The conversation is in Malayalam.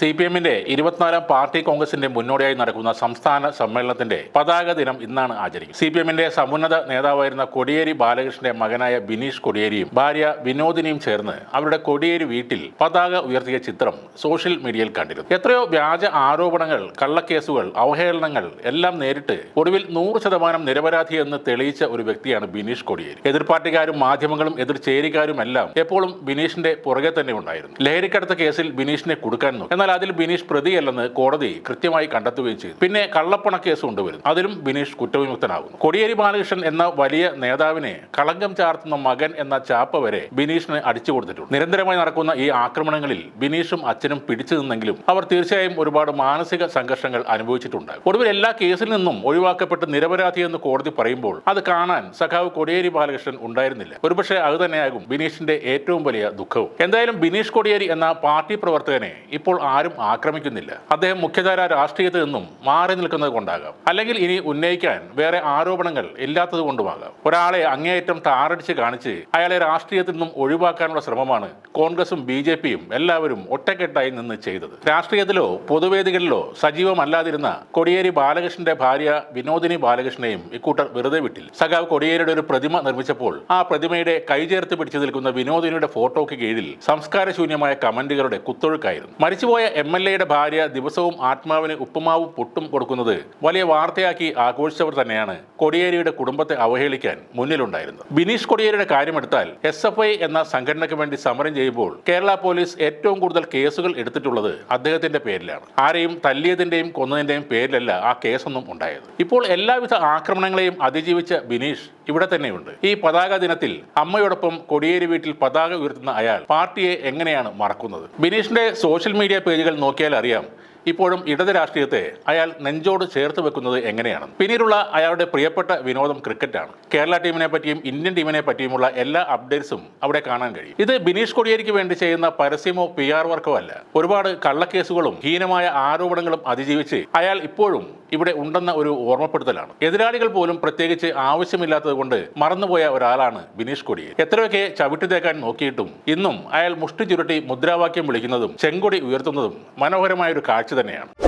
സി പി എമ്മിന്റെ ഇരുപത്തിനാലാം പാർട്ടി കോൺഗ്രസിന്റെ മുന്നോടിയായി നടക്കുന്ന സംസ്ഥാന സമ്മേളനത്തിന്റെ പതാക ദിനം ഇന്നാണ് ആചരിക്കും സി പി എമ്മിന്റെ സമുന്നത നേതാവായിരുന്ന കൊടിയേരി ബാലകൃഷ്ണന്റെ മകനായ ബിനീഷ് കൊടിയേരിയും ഭാര്യ വിനോദിനിയും ചേർന്ന് അവരുടെ കൊടിയേരി വീട്ടിൽ പതാക ഉയർത്തിയ ചിത്രം സോഷ്യൽ മീഡിയയിൽ കണ്ടിരുന്നു. എത്രയോ വ്യാജ ആരോപണങ്ങൾ കള്ളക്കേസുകൾ അവഹേളനങ്ങൾ എല്ലാം നേരിട്ട് ഒടുവിൽ നൂറ് ശതമാനം നിരപരാധി എന്ന് തെളിയിച്ച ഒരു വ്യക്തിയാണ് ബിനീഷ് കൊടിയേരി. എതിർപാർട്ടിക്കാരും മാധ്യമങ്ങളും എതിർ ചേരിക്കാരും എല്ലാം എപ്പോഴും ബിനീഷിന്റെ പുറകെ തന്നെ ഉണ്ടായിരുന്നു. ലഹരിക്കടത്ത് കേസിൽ ബിനീഷിനെ കൊടുക്കാൻ നോക്കി. എന്നാൽ അതിൽ ബിനീഷ് പ്രതിയല്ലെന്ന് കോടതി കൃത്യമായി കണ്ടെത്തുകയും ചെയ്തു. പിന്നെ കള്ളപ്പണ കേസ് കൊണ്ടുവരുന്നു. അതിലും ബിനീഷ് കുറ്റവിമുക്തനാകുന്നു. കൊടിയേരി ബാലകൃഷ്ണൻ എന്ന വലിയ നേതാവിനെ കളങ്കം ചാർത്തുന്ന മകൻ എന്ന ചാപ്പ വരെ ബിനീഷിന് അടിച്ചു കൊടുത്തിട്ടുണ്ട്. നിരന്തരമായി നടക്കുന്ന ഈ ആക്രമണങ്ങളിൽ ബിനീഷും അച്ഛനും പിടിച്ചു നിന്നെങ്കിലും അവർ തീർച്ചയായും ഒരുപാട് മാനസിക സംഘർഷങ്ങൾ അനുഭവിച്ചിട്ടുണ്ട് ഒടുവിൽ എല്ലാ കേസിൽ നിന്നും ഒഴിവാക്കപ്പെട്ട് നിരപരാധി എന്ന് കോടതി പറയുമ്പോൾ അത് കാണാൻ സഖാവ് കൊടിയേരി ബാലകൃഷ്ണൻ ഉണ്ടായിരുന്നില്ല. ഒരുപക്ഷെ അത് തന്നെയാകും ബിനീഷിന്റെ ഏറ്റവും വലിയ ദുഃഖവും. എന്തായാലും ബിനീഷ് കൊടിയേരി എന്ന പാർട്ടി പ്രവർത്തകനെ ഇപ്പോൾ ആരും ആക്രമിക്കുന്നില്ല. അദ്ദേഹം മുഖ്യധാര രാഷ്ട്രീയത്തിൽ നിന്നും മാറി നിൽക്കുന്നത് കൊണ്ടാകാം. അല്ലെങ്കിൽ ഇനി ഉന്നയിക്കാൻ വേറെ ആരോപണങ്ങൾ ഇല്ലാത്തത് കൊണ്ടുമാകാം. ഒരാളെ അങ്ങേയറ്റം താറടിച്ച് കാണിച്ച് അയാളെ രാഷ്ട്രീയത്തിൽ നിന്നും ഒഴിവാക്കാനുള്ള ശ്രമമാണ് കോൺഗ്രസും ബി ജെ പിയും എല്ലാവരും ഒറ്റക്കെട്ടായി നിന്ന് ചെയ്തത്. രാഷ്ട്രീയത്തിലോ പൊതുവേദികളിലോ സജീവമല്ലാതിരുന്ന കൊടിയേരി ബാലകൃഷ്ണന്റെ ഭാര്യ വിനോദിനി ബാലകൃഷ്ണനെയും ഇക്കൂട്ടർ വെറുതെ വിട്ടില്ല. സഖാവ് കൊടിയേരിയുടെ ഒരു പ്രതിമ നിർമ്മിച്ചപ്പോൾ ആ പ്രതിമയുടെ കൈചേർത്ത് പിടിച്ചു നിൽക്കുന്ന വിനോദിനിയുടെ ഫോട്ടോയ്ക്ക് കീഴിൽ സംസ്കാരശൂന്യമായ കമന്റുകളുടെ കുത്തൊഴുക്കായിരുന്നു. മരിച്ചുപോയ എം എൽ എയുടെ ഭാര്യ ദിവസവും ആത്മാവിന് ഉപ്പുമാവ് പൊട്ടും കൊടുക്കുന്നത് വലിയ വാർത്തയാക്കി ആഘോഷിച്ചവർ തന്നെയാണ് കൊടിയേരിയുടെ കുടുംബത്തെ അവഹേളിക്കാൻ മുന്നിലുണ്ടായിരുന്നത്. ബിനീഷ് കൊടിയേരിയുടെ കാര്യമെടുത്താൽ എസ് എഫ് ഐ എന്ന സംഘടനയ്ക്ക് വേണ്ടി സമരം ചെയ്യുമ്പോൾ കേരള പോലീസ് ഏറ്റവും കൂടുതൽ കേസുകൾ എടുത്തിട്ടുള്ളത് അദ്ദേഹത്തിന്റെ പേരിലാണ്. ആരെയും തല്ലിയതിന്റെയും കൊന്നതിന്റെയും പേരിലല്ല ആ കേസൊന്നും ഉണ്ടായത്. ഇപ്പോൾ എല്ലാവിധ ആക്രമണങ്ങളെയും അതിജീവിച്ച ബിനീഷ് ഇവിടെ തന്നെയുണ്ട്. ഈ പതാക ദിനത്തിൽ അമ്മയോടൊപ്പം കൊടിയേരി വീട്ടിൽ പതാക ഉയർത്തുന്ന അയാൾ പാർട്ടിയെ എങ്ങനെയാണ് മറക്കുന്നത്? ബിനീഷിന്റെ സോഷ്യൽ മീഡിയ പേജുകൾ നോക്കിയാൽ അറിയാം. ഇപ്പോഴും ഇടത് രാഷ്ട്രീയത്തെ അയാൾ നെഞ്ചോട് ചേർത്ത് വെക്കുന്നത് എങ്ങനെയാണ്? പിന്നീടുള്ള അയാളുടെ പ്രിയപ്പെട്ട വിനോദം ക്രിക്കറ്റാണ്. കേരള ടീമിനെ പറ്റിയും ഇന്ത്യൻ ടീമിനെ പറ്റിയുമുള്ള എല്ലാ അപ്ഡേറ്റ്സും അവിടെ കാണാൻ കഴിയും. ഇത് ബിനീഷ് കൊടിയേരിക്ക് വേണ്ടി ചെയ്യുന്ന പരസ്യമോ പി ആർ വർക്കോ അല്ല. ഒരുപാട് കള്ളക്കേസുകളും ഹീനമായ ആരോപണങ്ങളും അതിജീവിച്ച് അയാൾ ഇപ്പോഴും ഇവിടെ ഉണ്ടെന്ന ഒരു ഓർമ്മപ്പെടുത്തലാണ്. എതിരാളികൾ പോലും പ്രത്യേകിച്ച് ആവശ്യമില്ലാത്തത് കൊണ്ട് മറന്നുപോയ ഒരാളാണ് ബിനീഷ് കൊടിയേരി. എത്രയൊക്കെ ചവിട്ടി തേക്കാൻ നോക്കിയിട്ടും ഇന്നും അയാൾ മുഷ്ടി ചുരുട്ടി മുദ്രാവാക്യം വിളിക്കുന്നതും ചെങ്കൊടി ഉയർത്തുന്നതും മനോഹരമായ ഒരു കാഴ്ച തന്നെയാണ്.